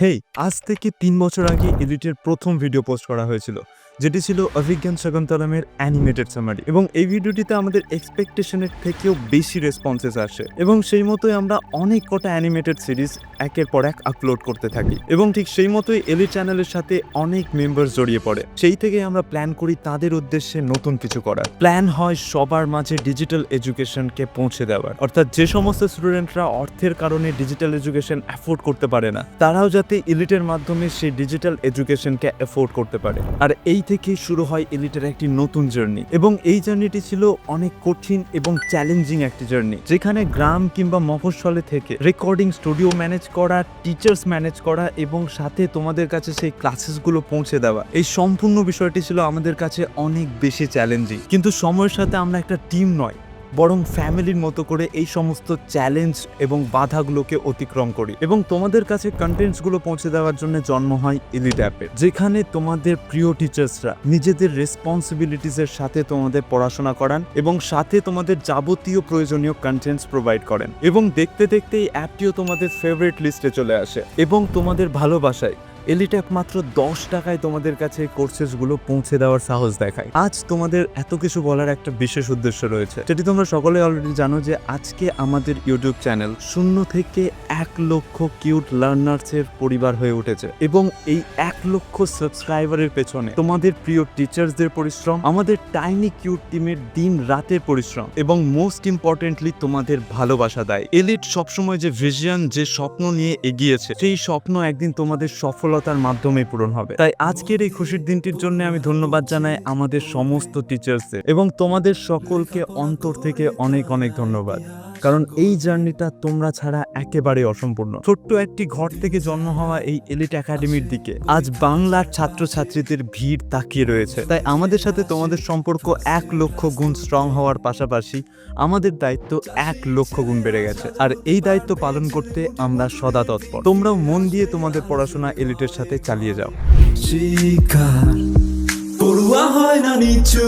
হেই আজ থেকে তিন বছর আগে এডিটের প্রথম ভিডিও পোস্ট করা হয়েছিল। যেটি ছিল অভিজ্ঞান শকুন্তলমের অ্যানিমেটেড সামারি এবং এই ভিডিওটিতে আমাদের এক্সপেকটেশনের থেকেও বেশি রেসপন্সেস আসে। এবং সেই মতোই আমরা অনেক কটা অ্যানিমেটেড সিরিজ একের পর এক আপলোড করতে থাকি। এবং ঠিক সেই মতোই এলি চ্যানেলের সাথে অনেক মেম্বার্স জড়িয়ে পড়ে। সেই থেকে আমরা প্ল্যান করি তাদের উদ্দেশ্যে নতুন কিছু করার। প্ল্যান হয় সবার মাঝে ডিজিটাল এডুকেশনকে পৌঁছে দেওয়ার। অর্থাৎ যে সমস্ত স্টুডেন্টরা অর্থের কারণে ডিজিটাল এডুকেশন অ্যাফোর্ড করতে পারে না, তারাও যাতে এলিটের মাধ্যমে সেই ডিজিটাল এডুকেশনকে অ্যাফোর্ড করতে পারে। আর এই থেকে শুরু হয় এলিটের একটি নতুন জার্নি এবং এই জার্নিটি ছিল অনেক কঠিন এবং চ্যালেঞ্জিং একটি জার্নি, যেখানে গ্রাম কিংবা মফস্বলে থেকে রেকর্ডিং স্টুডিও ম্যানেজ করা টিচার্স ম্যানেজ করা এবং সাথে তোমাদের কাছে সেই ক্লাসেসগুলো পৌঁছে দেওয়া। এই সম্পূর্ণ বিষয়টি ছিল আমাদের কাছে অনেক বেশি চ্যালেঞ্জিং কিন্তু সময়ের সাথে আমরা একটা টিম নয় বরং ফ্যামিলির মতো করে এই সমস্ত চ্যালেঞ্জ এবং বাধাগুলোকে অতিক্রম করি। এবং তোমাদের কাছে কন্টেন্টসগুলো পৌঁছে দেওয়ার জন্য জন্ম হয় ইলিট অ্যাপে যেখানে তোমাদের প্রিয় টিচার্সরা নিজেদের রেসপন্সিবিলিটিসের সাথে তোমাদের পড়াশোনা করান এবং সাথে তোমাদের যাবতীয় প্রয়োজনীয় কন্টেন্টস প্রোভাইড করেন। এবং দেখতে দেখতে এই অ্যাপটিও তোমাদের ফেভারিট লিস্টে চলে আসে। এবং তোমাদের ভালোবাসায় এলিট অ্যাপ মাত্র দশ টাকায় তোমাদের কাছে কোর্সেসগুলো পৌঁছে দেওয়ার সাহস দেখায়। আজ তোমাদের এত কিছু বলার একটা বিশেষ উদ্দেশ্য রয়েছে। যেটি তোমরা সকলে অলরেডি জানো যে আজকে আমাদের ইউটিউব চ্যানেল শূন্য থেকে এক লক্ষ কিউট লার্নার্সের পরিবার হয়ে উঠেছে এবং এই এক লক্ষ সাবস্ক্রাইবারের পেছনে তোমাদের প্রিয় টিচার্সদের পরিশ্রম, আমাদের টাইনি কিউট টিমের দিন রাতের পরিশ্রম এবং মোস্ট ইম্পর্টেন্টলি তোমাদের ভালোবাসা দেয়। এলিট সবসময় যে ভিশন যে স্বপ্ন নিয়ে এগিয়েছে, সেই স্বপ্ন একদিন তোমাদের সফলতার মাধ্যমে পূরণ হবে। তাই আজকের এই খুশির দিনটির জন্য আমি ধন্যবাদ জানাই আমাদের সমস্ত টিচার্সদের এবং তোমাদের সকলকে অন্তর থেকে অনেক অনেক ধন্যবাদ। কারণ এই জার্নিটা তোমরা ছাড়া একেবারে অসম্পূর্ণ। ছোট্ট একটি ঘর থেকে জন্ম হওয়া এই এলিট একাডেমির দিকে আজ বাংলার ছাত্রছাত্রীদের ভিড় তাকিয়ে রয়েছে। তাই আমাদের সাথে তোমাদের সম্পর্ক এক লক্ষ গুণ স্ট্রং হওয়ার পাশাপাশি আমাদের দায়িত্ব এক লক্ষ গুণ বেড়ে গেছে। আর এই দায়িত্ব পালন করতে আমরা সদা তৎপর। তোমরাও মন দিয়ে তোমাদের পড়াশোনা এলিটের সাথে চালিয়ে যাও। শিকার, পড়ুয়া হয় না নিচু।